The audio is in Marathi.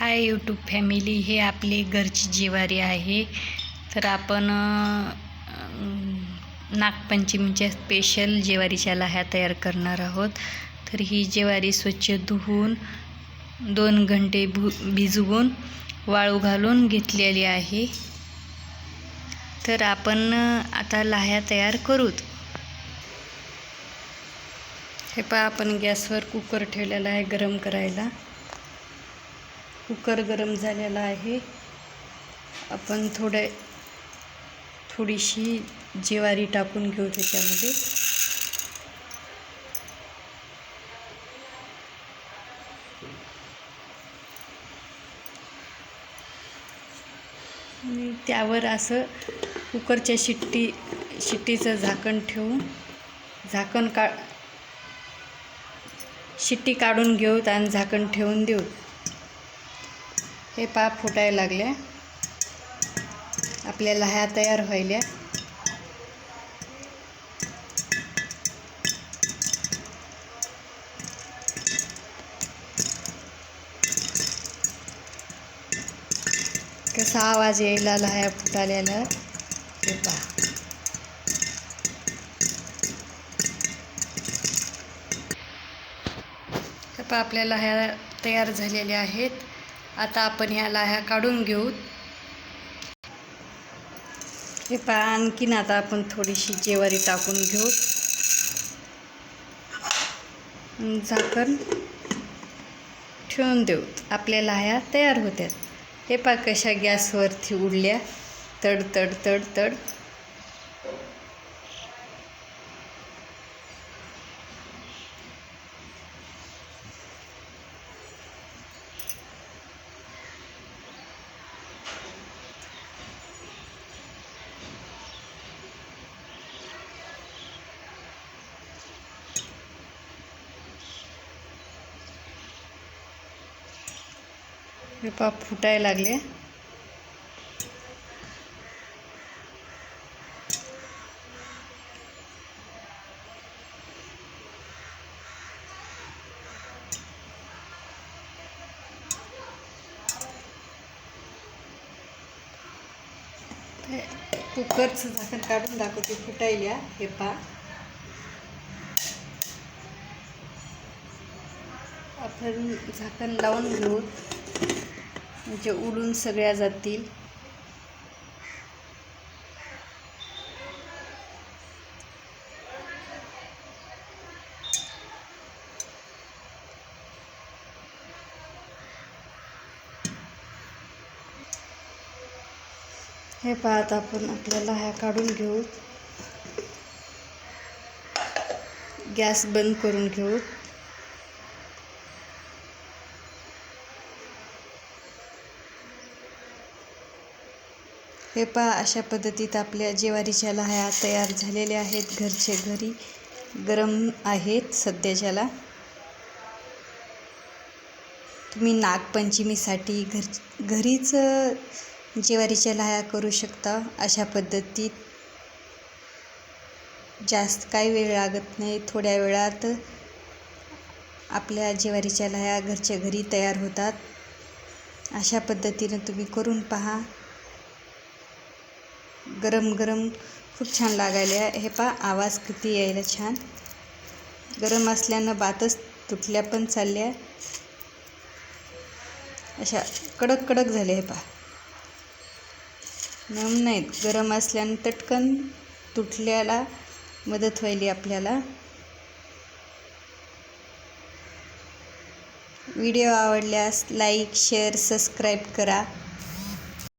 हाय यूट्यूब फॅमिली हे आपली घरची जिवारी आहे. तर आपण नागपंचमीच्या स्पेशल जेवारीच्या लाह्या तयार करणार आहोत. तर ही जेवारी स्वच्छ धुवून दोन घंटे भु भिजवून वाळू घालून घेतलेली आहे. तर आपण आता लाह्या तयार करूत. हे पहा आपण गॅसवर कुकर ठेवलेला आहे गरम करायला. कुकर गरम झालेला आहे. आपण थोडे थोडीशी ज्वारी टाकून घेऊ त्याच्यामध्ये. आणि त्यावर असं कुकरच्या शिट्टी शिट्टीचं झाकण ठेवून झाकण का शिट्टी काढून घेऊत आणि झाकण ठेवून देऊ. हे पाप फुटायला लागले. आपल्याला ह्या तयार व्हायल्या. कसा आवाज यायला लह्या फुटाल्याला? हे पहा. हे पहा आपल्या ह्या तयार झालेल्या आहेत. आता आपण ह्या लाह्या काढून घेऊ. हे पहा आणखीन आता आपण थोडीशी जेवारी टाकून घेऊ. झाकण ठेवून देऊ. आपल्या लाह्या तयार होत्यात. हे पहा कशा गॅसवरती उडल्या. तड तड तड तड हे पाप फुटायला लागले. हे कुकरचं झाकण काढून दाखवते फुटायल्या हे पा. आपण झाकण लावून घेऊ. म्हणजे उडून सगळ्या जातील. हे पाहत आपण आपल्याला ह्या काढून घेऊ. गॅस बंद करून घेऊ. हे पहा अशा पद्धतीत आपल्या ज्वारीच्या लाह्या तयार झालेल्या आहेत. घरचे घरी गरम आहेत सध्याच्याला. तुम्ही नागपंचमीसाठी घर घरीच ज्वारीच्या लहाया करू शकता. अशा पद्धतीत जास्त काही वेळ लागत नाही. थोड्या वेळात आपल्या ज्वारीच्या लाह्या घरच्या घरी तयार होतात. अशा पद्धतीनं तुम्ही करून पहा. गरम गरम खूप छान लागायला हे पहा आवाज किती यायला छान. गरम असल्यानं बातच तुटल्या पण चालल्या. अशा कडक कडक झाले हे पहा. नम नाहीत. गरम असल्यानं तटकन तुटल्याला मदत व्हायली आपल्याला. व्हिडिओ आवडल्यास लाईक शेअर सबस्क्राईब करा.